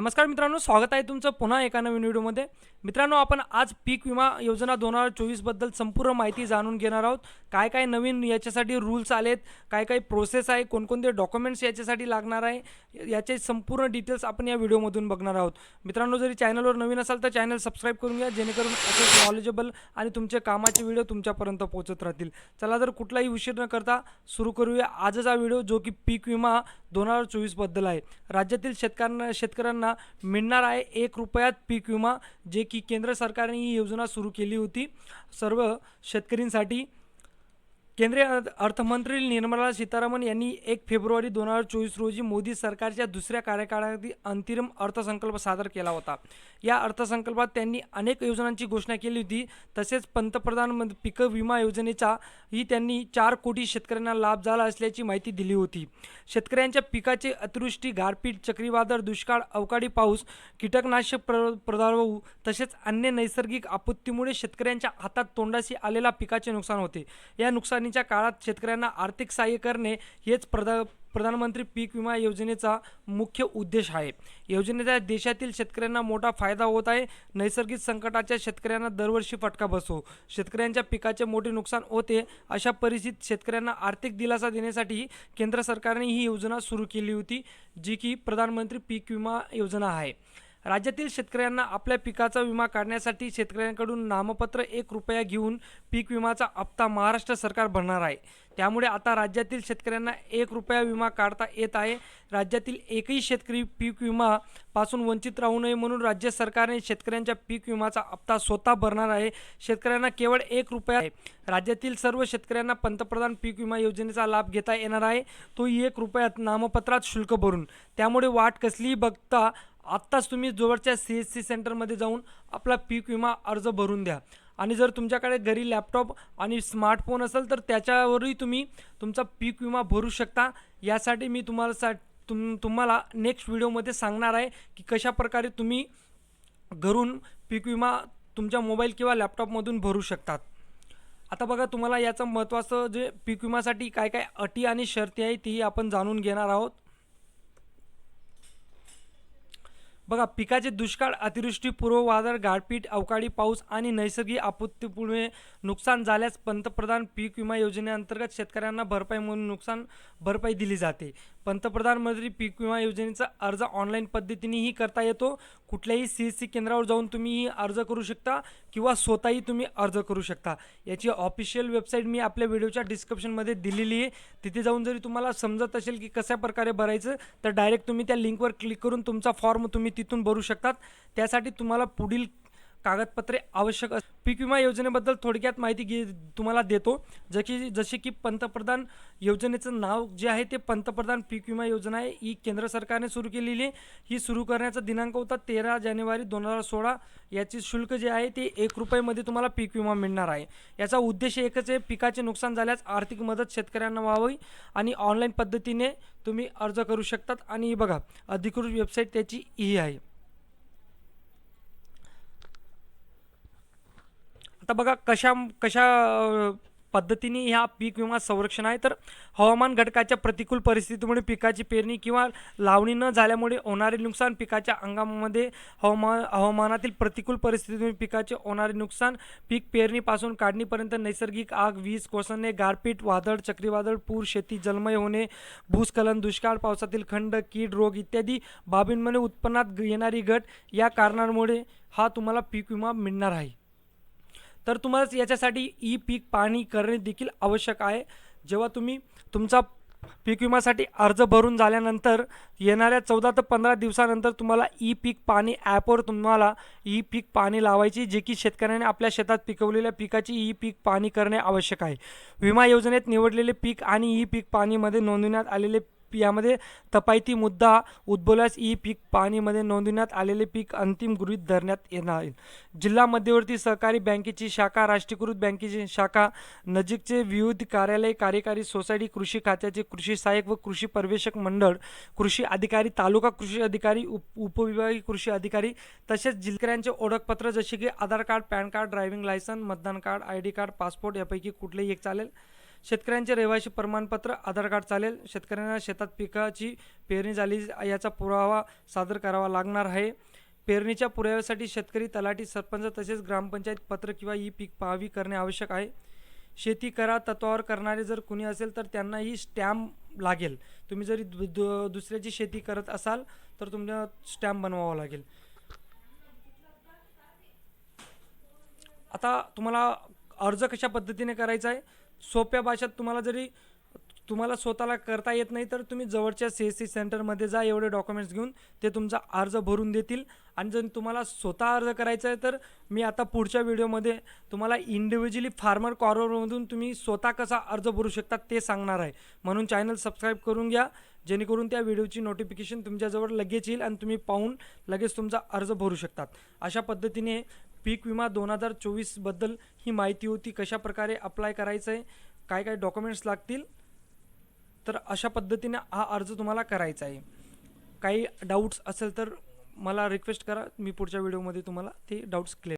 नमस्कार मित्रांनो स्वागत आहे तुमचं पुन्हा एका नवीन व्हिडिओमध्ये. मित्रांनो आपण आज पीक विमा योजना दोन हजार चोवीसबद्दल संपूर्ण माहिती जाणून घेणार आहोत. काय काय नवीन याच्यासाठी रूल्स आलेत काय काय प्रोसेस आहे कोणकोणते डॉक्युमेंट्स याच्यासाठी लागणार आहे याचे संपूर्ण डिटेल्स आपण या व्हिडिओमधून बघणार आहोत. मित्रांनो जरी चॅनलवर नवीन असाल तर चॅनल सबस्क्राईब करून घ्या जेणेकरून असेच नॉलेजेबल आणि तुमचे कामाचे व्हिडिओ तुमच्यापर्यंत पोहोचत राहतील. चला तर कुठलाही उशीर न करता सुरू करूया. आजचा व्हिडिओ जो की पीक विमा दोन हजार चोवीसबद्दल आहे. राज्यातील शेतकऱ्यांना शेतकऱ्यांना मिळणार आहे. एक रुपयात पीक विमा जे की केंद्र सरकारने ही योजना सुरू केली होती. सर्व शेतकऱ्यांसाठी केंद्रीय अर्थमंत्री निर्मला सीतारामन यांनी एक फेब्रुवारी दोन हजार चोवीस रोजी मोदी सरकारच्या दुसऱ्या कार्यकाळातील अंतिम अर्थसंकल्प सादर केला होता. या अर्थसंकल्पात त्यांनी अनेक योजनांची घोषणा केली होती. तसेच पंतप्रधान मं- पीक विमा योजनेचा ही त्यांनी चार कोटी शेतकऱ्यांना लाभ झाला असल्याची माहिती दिली होती. शेतकऱ्यांच्या पिकाचे अतिवृष्टी गारपीट चक्रीवादळ दुष्काळ अवकाळी पाऊस कीटकनाशक प्र प्रादुर्भाव तसेच अन्य नैसर्गिक आपत्तीमुळे शेतकऱ्यांच्या हातात तोंडाशी आलेला पिकाचे नुकसान होते. या नुकसानी नुकसानीच्या काळात शेतकऱ्यांना आर्थिक सहाय्य करणे हेच प्रधा प्रधानमंत्री पीक विमा योजनेचा मुख्य उद्देश आहे. योजनेचा देशातील शेतकऱ्यांना मोठा फायदा होत आहे. नैसर्गिक संकटाच्या शेतकऱ्यांना दरवर्षी फटका बसतो. शेतकऱ्यांच्या पिकाचे मोठे नुकसान होते अशा परिस्थितीत शेतकऱ्यांना आर्थिक दिलासा देण्यासाठी केंद्र सरकारने ही योजना सुरू केली होती जी की प्रधानमंत्री पीक विमा योजना आहे. राज्यातील शेतकऱ्यांना आपल्या पिकाचा विमा काढण्यासाठी शेतकऱ्यांकडून नामपत्र एक रुपया घेऊन पीक विमाचा हप्ता महाराष्ट्र सरकार भरणार आहे. त्यामुळे आता राज्यातील शेतकऱ्यांना एक रुपया विमा काढता येत आहे. राज्यातील एकही शेतकरी पीक विमा पासून वंचित राहू नये म्हणून राज्य सरकारने शेतकऱ्यांच्या पीक विमाचा हप्ता स्वतः भरणार आहे. शेतकऱ्यांना केवळ एक रुपया आहे. राज्यातील सर्व शेतकऱ्यांना पंतप्रधान पीक विमा योजनेचा लाभ घेता येणार आहे. तो एक रुपयात नामपत्रात शुल्क भरून. त्यामुळे वाट कसलीही बघता आत्ताच तुम्ही जवळच्या सी एस सी सेंटरमध्ये जाऊन आपला पीक विमा अर्ज भरून द्या. आणि जर तुमच्याकडे घरी लॅपटॉप आणि स्मार्टफोन असेल तर त्याच्यावरही तुम्ही तुमचा पीक विमा भरू शकता. यासाठी मी तुम्हाला सा तुम तुम्हाला नेक्स्ट व्हिडिओमध्ये सांगणार आहे की कशा प्रकारे तुम्ही घरून पीक विमा तुमच्या मोबाईल किंवा लॅपटॉपमधून भरू शकतात. आता बघा तुम्हाला याचं महत्त्वाचं जे पीक विमासाठी काय काय अटी आणि शर्ती आहे तीही आपण जाणून घेणार आहोत. बघा पिकाचे दुष्काळ अतिवृष्टी पूर्व वादळ गारपीट अवकाळी पाऊस आणि नैसर्गिक आपत्तीपुळे नुकसान झाल्यास पंतप्रधान पीक विमा योजनेअंतर्गत शेतकऱ्यांना भरपाई म्हणून नुकसान भरपाई दिली जाते. पंतप्रधान मंत्री पीक विमा योजनेचा अर्ज ऑनलाईन पद्धतीनेही करता येतो. कुठल्याही सी सी केंद्रावर जाऊन तुम्हीही अर्ज करू शकता किंवा स्वतःही तुम्ही अर्ज करू शकता. याची ऑफिशियल वेबसाईट मी आपल्या व्हिडिओच्या डिस्क्रिप्शनमध्ये दिलेली आहे. तिथे जाऊन जरी तुम्हाला समजत असेल की कशा प्रकारे भरायचं तर डायरेक्ट तुम्ही त्या लिंकवर क्लिक करून तुमचा फॉर्म तुम्ही तिथून भरू शकतात. त्यासाठी तुम्हाला पुढील कागदपत्रे आवश्यक अस पीक विमा योजनेबद्दल थोडक्यात माहिती घे तुम्हाला देतो. जसे जसे की पंतप्रधान योजनेचं नाव जे आहे ते पंतप्रधान पीक विमा योजना आहे. ही केंद्र सरकारने सुरू केलेली आहे. ही सुरू करण्याचा दिनांक होता तेरा जानेवारी दोन हजार सोळा. याचे शुल्क जे आहे ते एक रुपयामध्ये तुम्हाला पीक विमा मिळणार आहे. याचा उद्देश एकच आहे पिकाचे नुकसान झाल्यास आर्थिक मदत शेतकऱ्यांना व्हावी आणि ऑनलाईन पद्धतीने तुम्ही अर्ज करू शकतात. आणि बघा अधिकृत वेबसाईट त्याची ही आहे. आता बघा कशा कशा पद्धतीने ह्या पीक विमा संरक्षण आहे? तर हवामान घटकाच्या प्रतिकूल परिस्थितीमुळे पिकाची पेरणी किंवा लावणी न झाल्यामुळे होणारे नुकसान पिकाच्या अंगामध्ये हवामान हवामानातील प्रतिकूल परिस्थितीमुळे पिकाचे होणारे नुकसान पीक पेरणीपासून काढणीपर्यंत नैसर्गिक आग वीज कोसळणे गारपीट वादळ चक्रीवादळ पूर शेती जलमय होणे भूस्खलन दुष्काळ पावसातील खंड कीड रोग इत्यादी बाबींमध्ये उत्पन्नात येणारी घट या कारणांमुळे हा तुम्हाला पीक विमा मिळणार आहे. तर तुम्हाला याच्यासाठी ई पीक पाहणी करणे देखील आवश्यक आहे. जेव्हा तुम्ही तुमचा पीक विम्यासाठी अर्ज भरून झाल्यानंतर येणाऱ्या चौदा ते पंधरा दिवसानंतर तुम्हाला ई पीक पाणी ॲपवर तुम्हाला ई पीक पाणी लावायची जे की शेतकऱ्याने आपल्या शेतात पिकवलेल्या पिकाची ई पीक पाणी करणे आवश्यक आहे. विमा योजनेत निवडलेले पीक आणि ई पीक पाणीमध्ये नोंदवण्यात आलेले यामध्ये तपायती मुद्दा उद्भवल्यास ई पीक पाणीमध्ये नोंदवण्यात आलेले पीक अंतिम गृहीत धरण्यात येणार आहे. जिल्हा मध्यवर्ती सहकारी बँकेची शाखा राष्ट्रीयकृत बँकेची शाखा नजीकचे विविध कार्यालय कार्यकारी सोसायटी कृषी खात्याचे कृषी सहाय्यक व कृषी पर्यवेक्षक मंडळ कृषी अधिकारी तालुका कृषी अधिकारी उप उपविभागीय कृषी अधिकारी तसेच जिल्ह्यांचे ओळखपत्र जसे की Aadhaar card PAN card driving licence मतदान card I D card passport यापैकी कुठलेही एक चालेल शेतकऱ्यांचे रहिवासी प्रमाणपत्र आधार कार्ड चालेल. शेतकऱ्यांना शेतात पिकाची पेरणी झाली याचा पुरावा सादर करावा लागणार आहे. पेरणीच्या पुराव्यासाठी शेतकरी तलाठी सरपंच तसेच ग्रामपंचायत पत्र किंवा ई पीक पाहावी करणे आवश्यक आहे. शेती करा तत्वावर करणारे जर कुणी असेल तर त्यांनाही स्टॅम्प लागेल. तुम्ही जरी दु दु- दुसऱ्याची शेती करत असाल तर तुमच्या स्टॅम्प बनवावा लागेल. आता तुम्हाला अर्ज कशा पद्धतीने करायचा आहे? सोप्या भाषेत तुम्हाला जरी तुम्हाला स्वतःला करता येत नाही तर तुम्ही जवळच्या सी एस सी सेंटरमध्ये जा एवढे डॉक्युमेंट्स घेऊन ते तुमचा अर्ज भरून देतील. आणि जर तुम्हाला स्वतः अर्ज करायचा आहे तर मी आता पुढच्या व्हिडिओमध्ये तुम्हाला इंडिव्हिज्युअली फार्मर कॉर्नरमधून तुम्ही स्वतः कसा अर्ज भरू शकता ते सांगणार आहे. म्हणून चॅनल सबस्क्राईब करून घ्या जेणेकरून त्या व्हिडिओची नोटिफिकेशन तुमच्याजवळ लगेच येईल आणि तुम्ही पाहून लगेच तुमचा अर्ज भरू शकतात. अशा पद्धतीने पीक विमा दोन हजार चोवीसबद्दल ही माहिती होती. कशा प्रकारे अप्लाय करायचं आहे काय काय डॉक्युमेंट्स लागतील तर अशा पद्धतीने हा अर्ज तुम्हाला करायचा आहे. काही डाऊट्स असेल तर मला रिक्वेस्ट करा. मी पुढच्या व्हिडिओमध्ये तुम्हाला ते डाऊट्स क्लिअर